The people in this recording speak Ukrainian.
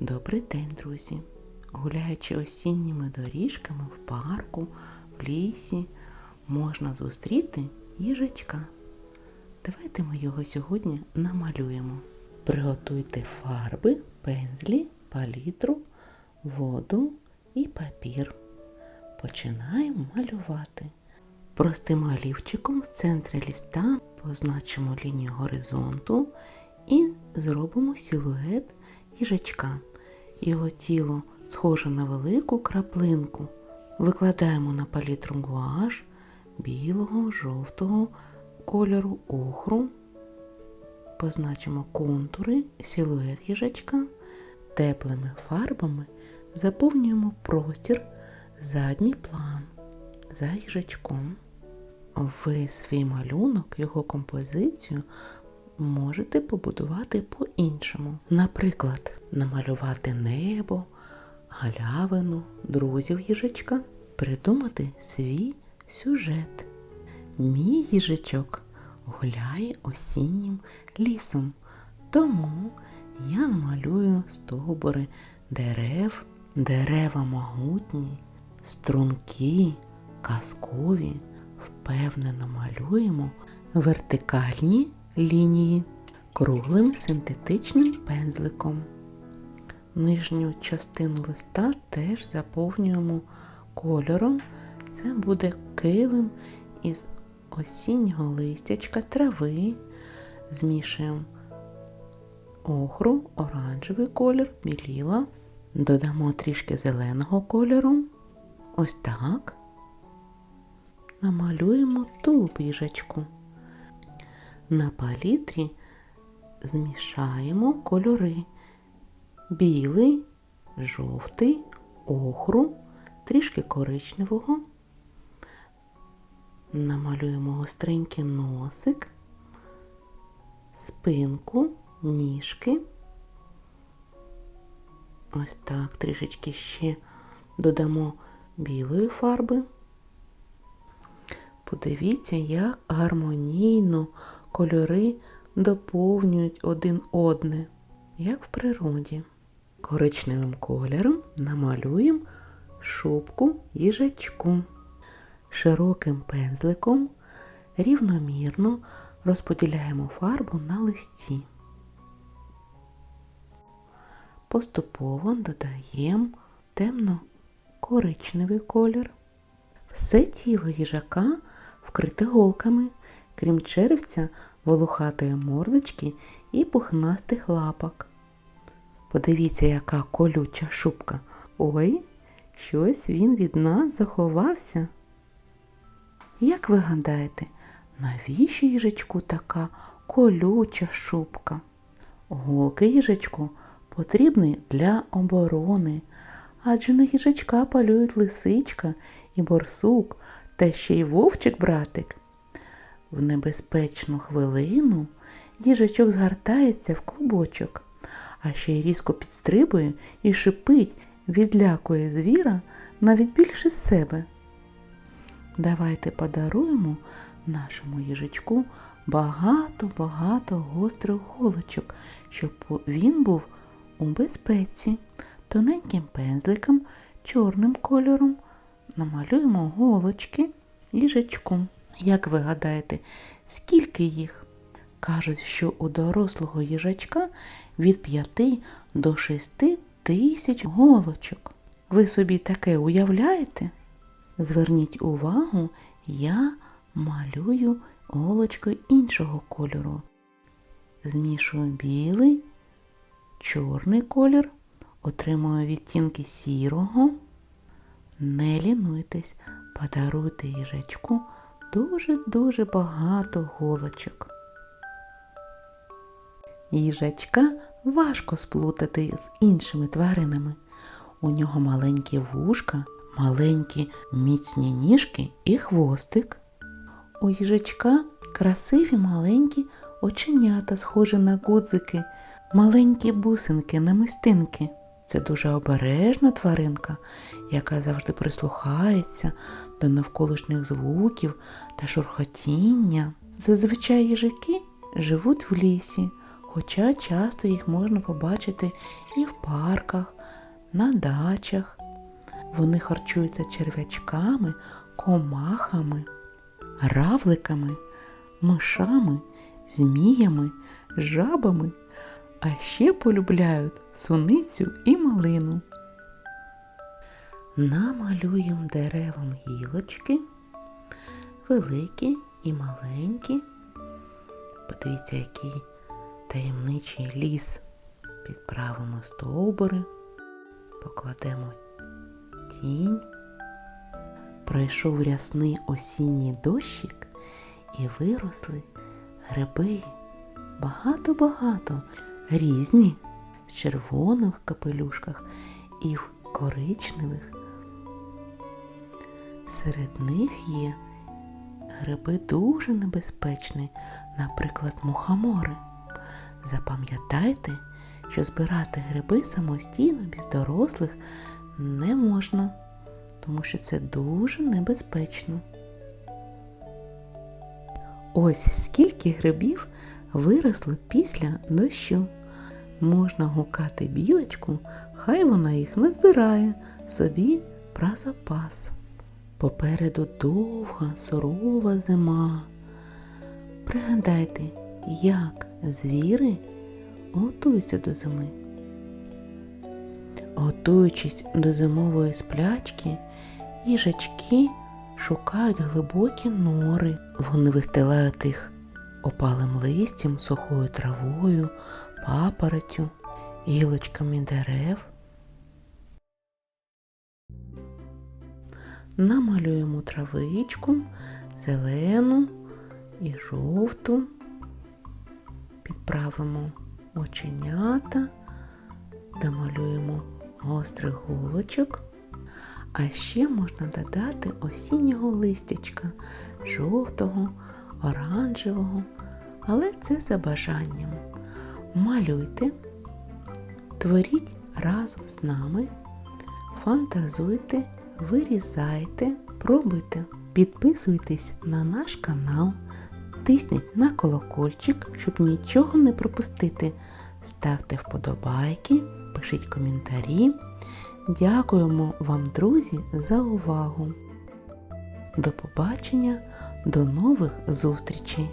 Добрий день, друзі! Гуляючи осінніми доріжками в парку, в лісі, можна зустріти їжачка. Давайте ми його сьогодні намалюємо. Приготуйте фарби, пензлі, палітру, воду і папір. Починаємо малювати. Простим олівчиком в центрі листа позначимо лінію горизонту і зробимо силует їжачка. Його тіло схоже на велику краплинку. Викладаємо на палітру гуаш білого, жовтого кольору охру. Позначимо контури, силует їжачка. Теплими фарбами заповнюємо простір, задній план за їжачком. Ви свій малюнок, його композицію можете побудувати по-іншому. Наприклад, намалювати небо, галявину, друзів їжачка, придумати свій сюжет. Мій їжачок гуляє осіннім лісом, тому я намалюю стовбури дерев, дерева могутні, струнки, казкові, впевнено малюємо вертикальні лінії круглим синтетичним пензликом. Нижню частину листа теж заповнюємо кольором. Це буде килим із осіннього листячка трави. Змішуємо охру, оранжевий колір, біліла. Додамо трішки зеленого кольору. Ось так. Намалюємо тулуб їжачку. На палітрі змішаємо кольори білий, жовтий, охру, трішки коричневого. Намалюємо гостренький носик, спинку, ніжки. Ось так, трішечки ще додамо білої фарби. Подивіться, як гармонійно кольори доповнюють один одне, як в природі. Коричневим кольором намалюємо шубку їжачку. Широким пензликом рівномірно розподіляємо фарбу на листі. Поступово додаємо темно-коричневий колір. Все тіло їжака вкрите голками, крім черевця, волохатої мордочки і пухнастих лапок. Подивіться, яка колюча шубка. Ой, щось він від нас заховався. Як ви гадаєте, навіщо їжачку така колюча шубка? Голки їжачку потрібні для оборони, адже на їжачка полюють лисичка і борсук, та ще й вовчик-братик. В небезпечну хвилину їжачок згортається в клубочок, а ще й різко підстрибує і шипить, відлякує звіра навіть більше себе. Давайте подаруємо нашому їжачку багато-багато гострих голочок, щоб він був у безпеці. Тоненьким пензликом, чорним кольором намалюємо голочки їжачку. Як ви гадаєте, скільки їх? Кажуть, що у дорослого їжачка від 5 до 6 тисяч голочок. Ви собі таке уявляєте? Зверніть увагу, я малюю голочкою іншого кольору. Змішую білий, чорний колір, отримую відтінки сірого. Не лінуйтесь, подаруйте їжачку дуже-дуже багато голочок. Їжачка важко сплутати з іншими тваринами. У нього маленькі вушка, маленькі міцні ніжки і хвостик. У їжачка красиві маленькі оченята, схожі на гудзики, маленькі бусинки, намистинки. Це дуже обережна тваринка, яка завжди прислухається до навколишніх звуків та шурхотіння. Зазвичай їжаки живуть в лісі, хоча часто їх можна побачити і в парках, на дачах. Вони харчуються черв'ячками, комахами, равликами, мишами, зміями, жабами, а ще полюбляють суницю і малину. Намалюємо деревам гілочки, великі і маленькі. Подивіться, який таємничий ліс. Підправимо стовбури, покладемо тінь. Пройшов рясний осінній дощик і виросли гриби. Багато-багато різні в червоних капелюшках і в коричневих. Серед них є гриби дуже небезпечні, наприклад, мухомори. Запам'ятайте, що збирати гриби самостійно без дорослих не можна, тому що це дуже небезпечно. Ось скільки грибів виросло після дощу. Можна гукати білочку, хай вона їх назбирає собі про запас. Попереду довга сурова зима. Пригадайте, як звіри готуються до зими. Готуючись до зимової сплячки, їжачки шукають глибокі нори. Вони вистилають їх опалим листям, сухою травою, папоротю, гілочками дерев. Намалюємо травичку, зелену і жовту. Підправимо оченята, домалюємо гострих голочок. А ще можна додати осіннього листячка, жовтого, оранжевого, але це за бажанням. Малюйте, творіть разом з нами, фантазуйте, вирізайте, пробуйте, підписуйтесь на наш канал, тисніть на колокольчик, щоб нічого не пропустити. Ставте вподобайки, пишіть коментарі. Дякуємо вам, друзі, за увагу. До побачення, до нових зустрічей!